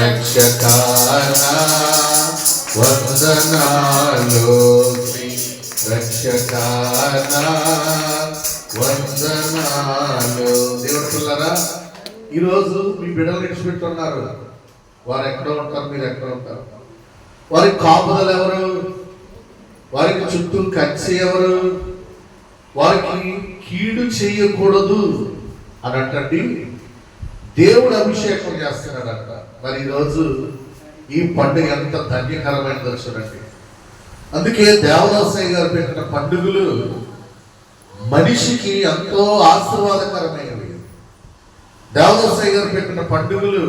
రక్షకానా వందనాలు. రక్షకానా వందనాలు. దేవుడు పిల్లరా ఈరోజు మీ బిడ్డలు విడిచిపెట్టున్నారు వారు ఎక్కడ ఉంటారు మీరు ఎక్కడ ఉంటారు. వారి కాపుదలు ఎవరు? వారికి చుట్టూ కచ్చి ఎవరు? వారికి కీడు చేయకూడదు అని అంటండి. దేవుడు అభిషేకం చేస్తున్నాడంట. మరి ఈరోజు ఈ పండుగ ఎంత ధన్యకరమైనదో చూడండి అందుకే దేవదాసయ్య గారు పెట్టిన పండుగలు మనిషికి ఎంతో ఆశీర్వాదకరమైనవి. దేవదాసయ్య గారు పెట్టిన పండుగలు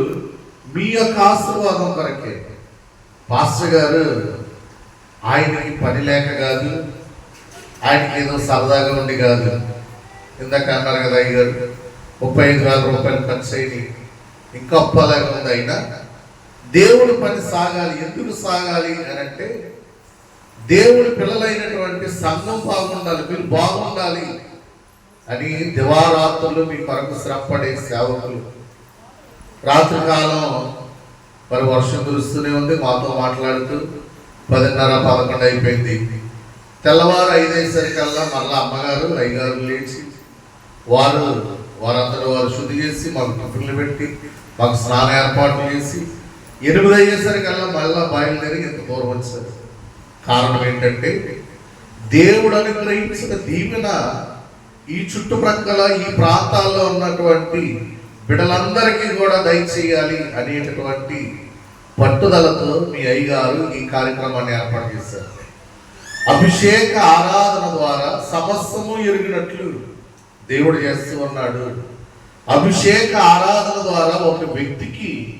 మీ యొక్క ఆశీర్వాదం కొరకే. పాస్టర్ గారు ఆయనకి పని లేక కాదు ఆయనకి ఏదో సరదాగా ఉండి కాదు. ఇందాక అన్నారు కదా అయ్యారు ముప్పై ఐదు వేల రూపాయలు ఖర్చు అయింది ఇంకా అప్పలాగా ఉంది అయినా దేవుడు పని సాగాలి ఎందుకు సాగాలి అని అంటే దేవుడి పిల్లలైనటువంటి సంఘం బాగుండాలి మీరు బాగుండాలి అని దివారాత్రులు మీ కొరకు శ్రమపడే సేవకులు. రాత్రికాలం మరి వర్షం కురుస్తూనే ఉంది మాతో మాట్లాడుతూ పదిన్నర పదకొండు అయిపోయింది. తెల్లవారు ఐదేసరికల్లా మళ్ళా అమ్మగారు అయ్యగారు లేచి వారు వారందరూ వారు శుద్ధి చేసి మాకు టిఫిన్లు పెట్టి మాకు స్నాన ఏర్పాట్లు చేసి ఎనిమిది అయ్యేసరికల్లా మళ్ళా బయలుదేరి ఇంత దూరం వచ్చారు. కారణం ఏంటంటే దేవుడు అనుగ్రహించిన దీవెన ఈ చుట్టుప్రక్కల ఈ ప్రాంతాల్లో ఉన్నటువంటి బిడ్డలందరికీ కూడా దయచేయాలి అనేటటువంటి పట్టుదలతో మీ అయ్యగారు ఈ కార్యక్రమాన్ని ఏర్పాటు చేశారు. అభిషేక ఆరాధన ద్వారా సమస్తము ఎరిగినట్లు దేవుడు చేస్తూ ఉన్నాడు. అభిషేక ఆరాధన ద్వారా ఒక వ్యక్తికి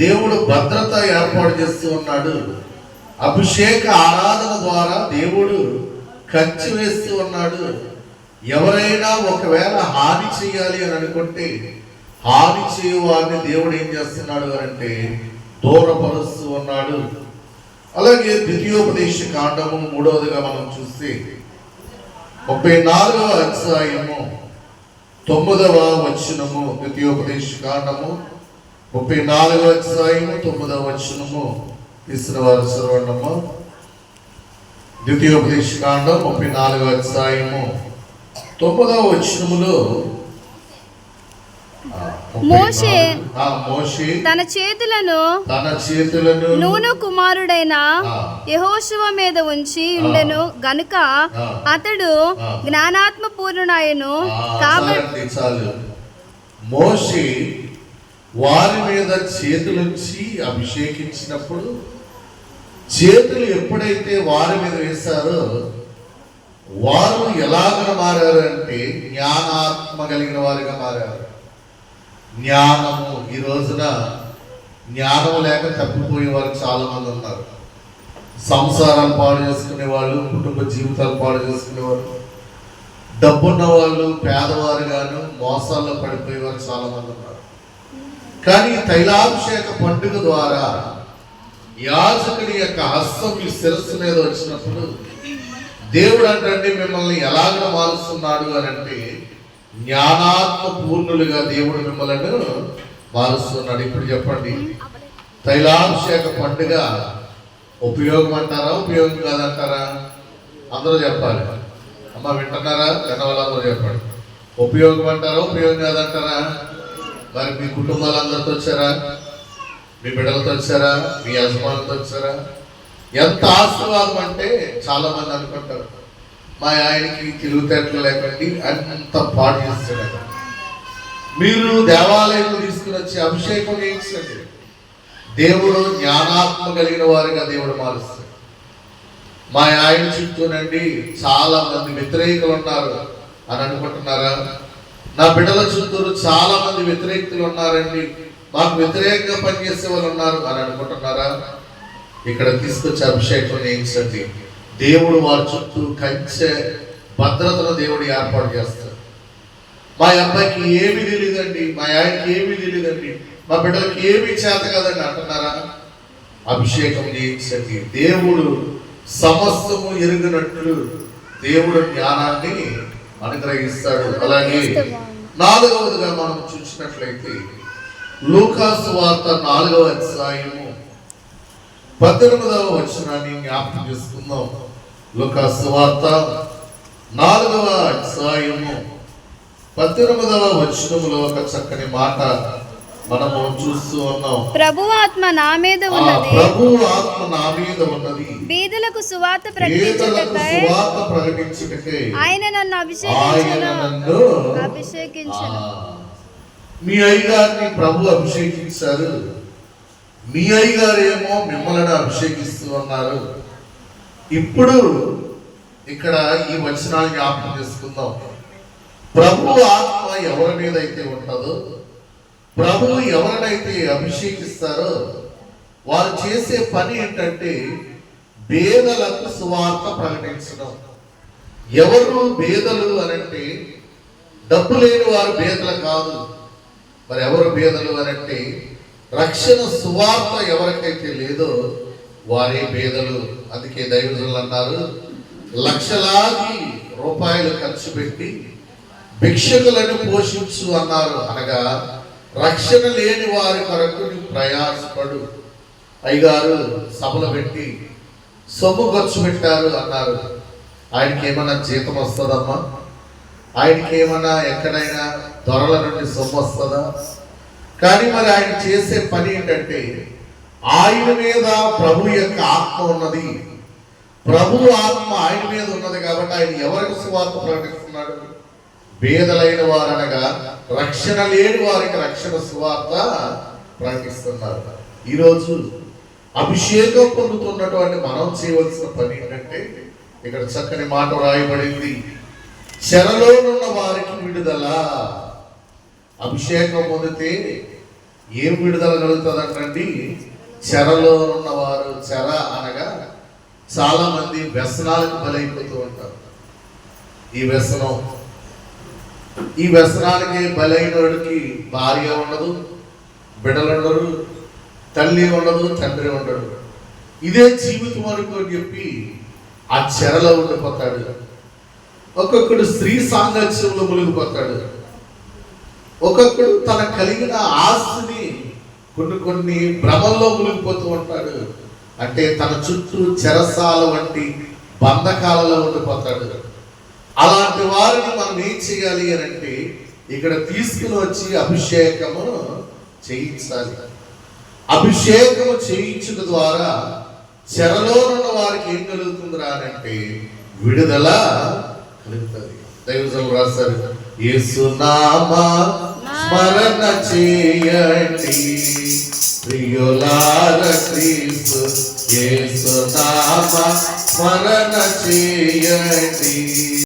దేవుడు భద్రత ఏర్పాటు చేస్తూ ఉన్నాడు. అభిషేక ఆరాధన ద్వారా దేవుడు కంచి వేస్తూ ఉన్నాడు. ఎవరైనా ఒకవేళ హాని చేయాలి అని అనుకుంటే హాని చేయవారిని దేవుడు ఏం చేస్తున్నాడు అని అంటే దూరపరుస్తూ ఉన్నాడు. అలాగే ద్వితీయోపదేశ కాండము మూడవదిగా మనం చూస్తే ముప్పై నాలుగవ అధ్యాయము తొమ్మిదవ వచనము ద్వితీయోపదేశ కాండము ముప్పై నాలుగవ అధ్యాయము తొమ్మిదవ వచనము తీసిన వారు చదవండము ద్వితీయోపదేశ కాండం ముప్పై నాలుగవ అధ్యాయము. తొమ్మిదవ వచనములో మోషే తన చేతులను తన చేతులను నూను కుమారుడైన ఆ. యెహోషువ మీద ఉంచి ఉండెను గనుక. అతడు. జ్ఞానాత్మ పూర్ణుడాయను కాబట్టి చాలు మోషే వారి మీద చేతులుంచి అభిషేకించినప్పుడు చేతులు ఎప్పుడైతే వారి మీద వేశారో వారు ఎలాగ మారారు అంటే జ్ఞానాత్మ కలిగిన వారిగా మారారు జ్ఞానము. ఈ రోజున జ్ఞానం లేక తప్పిపోయే వాళ్ళు చాలా మంది ఉన్నారు. సంసారాలు పాడు చేసుకునే వాళ్ళు కుటుంబ జీవితాలు పాడు చేసుకునేవారు డబ్బున్న వాళ్ళు పేదవారు గాను మోసాల్లో పడిపోయేవారు చాలా మంది ఉన్నారు. కానీ తైలాభిషేక పండుగ ద్వారా యాజకుడి యొక్క హస్తం ఈ శిరస్సు మీద వచ్చినప్పుడు దేవుడు అంటే మిమ్మల్ని ఎలాగ మారుస్తున్నాడు అని అంటే జ్ఞానాత్మ పూర్ణులుగా దేవుడు మిమ్మల్ని మారుస్తున్నాడు ఇప్పుడు చెప్పండి. తైలాభిషేక పండుగ ఉపయోగం అంటారా ఉపయోగం కాదంటారా? అందరూ చెప్పాలి. అమ్మ వింటున్నారా? జనవాళ్ళందరూ చెప్పండి. ఉపయోగం అంటారా ఉపయోగం కాదంటారా? మరి మీ కుటుంబాలందరితో వచ్చారా? మీ బిడ్డలతో వచ్చారా? మీ యజమానులతో వచ్చారా? ఎంత ఆశీర్వాదం అంటే చాలా మంది అనుకుంటారు. మా ఆయనకి తెలివితేటలు లేకండి అంత పాడు చేస్తాడు మీరు దేవాలయంలో తీసుకుని వచ్చి అభిషేకం చేయించండి. దేవుడు జ్ఞానాత్మ కలిగిన వారిగా దేవుడు మారుస్తాడు. మా ఆయన చుట్టూనండి చాలా మంది వ్యతిరేకులు ఉన్నారు అని అనుకుంటున్నారా? నా బిడ్డల చుట్టూరు చాలా మంది వ్యతిరేకులు ఉన్నారండి. మాకు వ్యతిరేకంగా పనిచేసే వాళ్ళు ఉన్నారు అని అనుకుంటున్నారా? ఇక్కడ తీసుకొచ్చి అభిషేకం చేయించండి. దేవుడు వారి చుట్టూ కంచె భద్రతను దేవుడు ఏర్పాటు చేస్తాడు. మా అబ్బాయికి ఏమీ తెలియదండి మా ఆయనకి ఏమీ తెలియదండి మా బిడ్డలకి ఏమీ చేత కదండి అంటున్నారా? అభిషేకం చేయించండి. దేవుడు సమస్తము ఎరిగినట్లు దేవుడు జ్ఞానాన్ని అనుగ్రహిస్తాడు. అలాగే నాలుగవదిగా మనం చూసినట్లయితే లూకాసు వార్త నాలుగవ అధ్యాయము పద్దెనిమిదవ వచనాన్ని జ్ఞాపకం చేసుకుందాం. లూకాసు వార్త నాలుగవ అధ్యాయము. పద్దెనిమిదవ వచనములో ఒక చక్కని మాట మనము చూస్తూ ఉన్నాం. ప్రభు ఆత్మ నా మీద ఉన్నది. ప్రభు ఆత్మ నా మీద ఉన్నది. బీదలకు సువార్త ప్రకటించుటకై సువార్త ప్రకటించుటకై ఆయన నన్ను అభిషేకించను. అభిషేకించను. మీ అయ్యగారిని ప్రభు అభిషేకించారు. మీ అయ్యగారేమో మిమ్మల్ని అభిషేకిస్తూ ఉన్నారు ఇప్పుడు ఇక్కడ ఈ వచనాన్ని జ్ఞాపకం చేసుకుందాం. ప్రభు ఆత్మ ఎవరి మీద అయితే ఉంటుందో ప్రభు ఎవరినైతే అభిషేకిస్తారో వారు చేసే పని ఏంటంటే పేదలకు సువార్త ప్రకటించడం. ఎవరు బేదలు అనంటే డబ్బు లేని వారు బేదలు కాదు. మరి ఎవరు బేదలు అనంటే రక్షణ సువార్త ఎవరికైతే లేదో వారే పేదలు అందుకే దైవజనులు అన్నారు లక్షలాది రూపాయలు ఖర్చు పెట్టి భిక్షకులను పోషించు అన్నారు. అనగా రక్షణ లేని వారి కొరకు నీవు ప్రయాసపడు. అయ్యగారు సభలు పెట్టి సొమ్ము ఖర్చు పెట్టారు అన్నారు. ఆయనకి ఏమన్నా జీతం వస్తుందమ్మా? ఆయనకి ఏమన్నా ఎక్కడైనా దొరల నుండి సొమ్ము వస్తుందా? కానీ మరి ఆయన చేసే పని ఏంటంటే ఆయన మీద ప్రభు యొక్క ఆత్మ ఉన్నది. ప్రభు ఆత్మ ఆయన మీద ఉన్నది కాబట్టి ఆయన ఎవరికి సువార్త ప్రకటిస్తున్నాడు? పేదలైన వారనగా రక్షణ లేని వారికి రక్షణ సువార్త ప్రకటిస్తున్నారు. ఈరోజు అభిషేకం పొందుతున్నటువంటి మనం చేయవలసిన పని ఏంటంటే ఇక్కడ చక్కని మాట రాయబడింది చెరలో ఉన్న వారికి విడుదల. అభిషేకం పొందితే ఏం విడుదల కలుగుతుందంటండి? చెరలో ఉన్నవారు చెర అనగా చాలా మంది వ్యసనాలకు బలైపోతూ ఉంటారు. ఈ వ్యసనం ఈ వ్యసనానికి బలైనోడికి భార్య ఉండదు బిడ్డలు ఉండరు తల్లి ఉండదు తండ్రి ఉండడు. ఇదే జీవితం వరకు అని చెప్పి ఆ చెరలో ఉండిపోతాడు. ఒక్కొక్కడు స్త్రీ సాంగత్యంలో మునిగిపోతాడు. ఒక్కొక్కడు తన కలిగిన ఆస్తిని కొన్ని కొన్ని భ్రమల్లో మునిగిపోతూ ఉంటాడు. అంటే తన చుట్టూ చెరసాల వంటి బంధకాలలో ఉండిపోతాడు. అలాంటి వారిని మనం ఏం చేయాలి అని అంటే ఇక్కడ తీసుకుని వచ్చి అభిషేకము చేయించాలి. అభిషేకము చేయించుట ద్వారా చెరలో ఉన్న వారికి ఏం కలుగుతుందిరా అని అంటే విడుదల కలుగుతుంది. దైవజనులు రాశారు. యేసునామా స్మరణ చేయండి. ప్రియులార క్రీస్తు యేసునామా స్మరణ చేయండి.